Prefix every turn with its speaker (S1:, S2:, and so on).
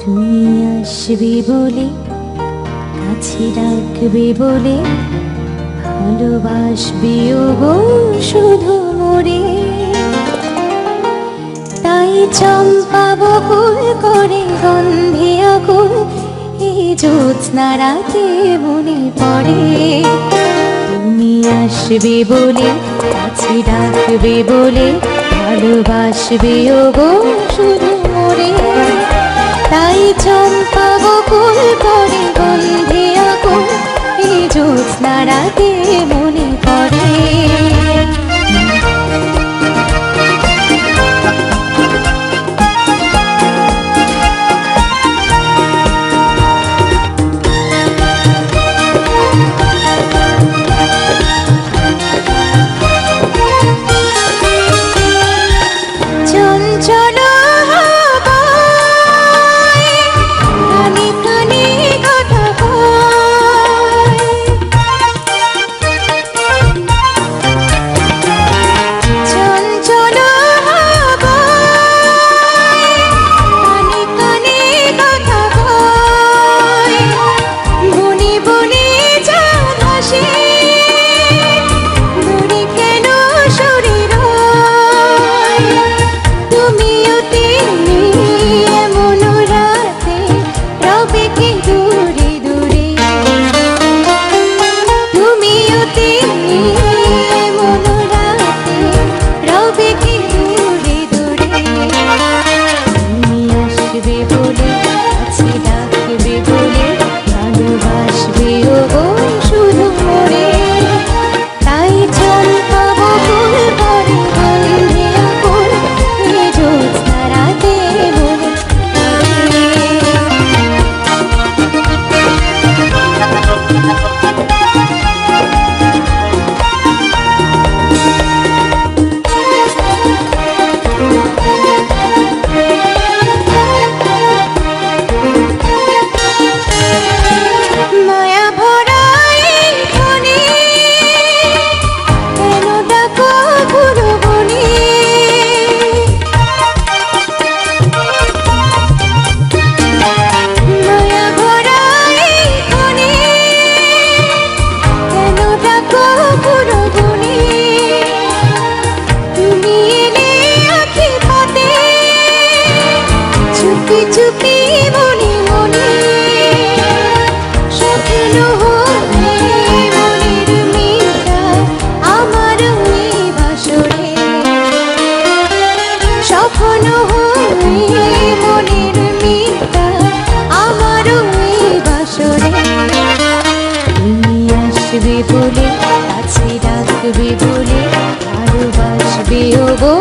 S1: তুই আসবি বলে, কাছে রাখবি বলে, ভালোবাসবি গো শুধু মরে তাই চম্পা বকুল করে গন্ধে আকুল এই জ্যোৎস্না রাতে মনে পড়ে। তুমি আসবে বলে, কাছে ডাকবে বলে ভালোবাসবে গো শুধু মরে তাই চম্পা কুল করে গন্ধে চুপি চুপি মনে মনে? স্বপ্ন হয়ে মনের মিলটা আমার ওই বাসরে স্বপ্ন বলে, কাছে ভালোবাসবে ও গো